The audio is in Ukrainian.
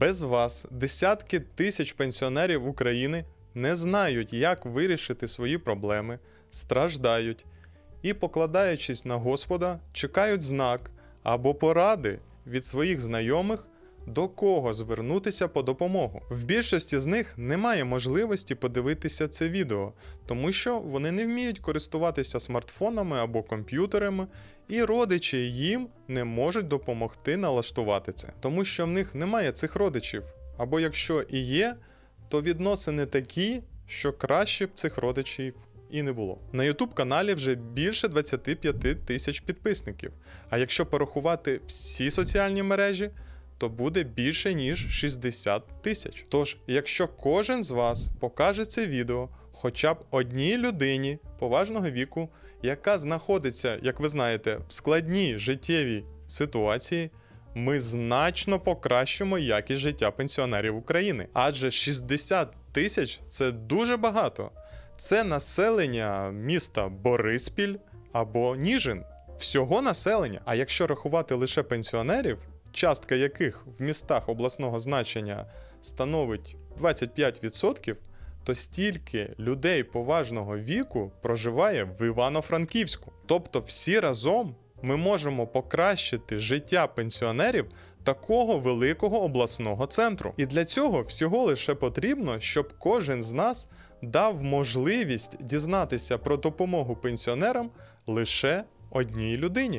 Без вас десятки тисяч пенсіонерів України не знають, як вирішити свої проблеми, страждають і, покладаючись на Господа, чекають знак або поради від своїх знайомих, до кого звернутися по допомогу. В більшості з них немає можливості подивитися це відео, тому що вони не вміють користуватися смартфонами або комп'ютерами, і родичі їм не можуть допомогти налаштувати це, тому що в них немає цих родичів. Або якщо і є, то відносини такі, що краще б цих родичів і не було. На YouTube каналі вже більше 25 тисяч підписників. А якщо порахувати всі соціальні мережі, то буде більше ніж 60 тисяч. Тож, якщо кожен з вас покаже це відео хоча б одній людині поважного віку, яка знаходиться, як ви знаєте, в складній життєвій ситуації, ми значно покращимо якість життя пенсіонерів України. Адже 60 тисяч це дуже багато. Це населення міста Бориспіль або Ніжин. Всього населення. А якщо рахувати лише пенсіонерів, частка яких в містах обласного значення становить 25%, то стільки людей поважного віку проживає в Івано-Франківську. Тобто, всі разом ми можемо покращити життя пенсіонерів такого великого обласного центру. І для цього всього лише потрібно, щоб кожен з нас дав можливість дізнатися про допомогу пенсіонерам лише одній людині.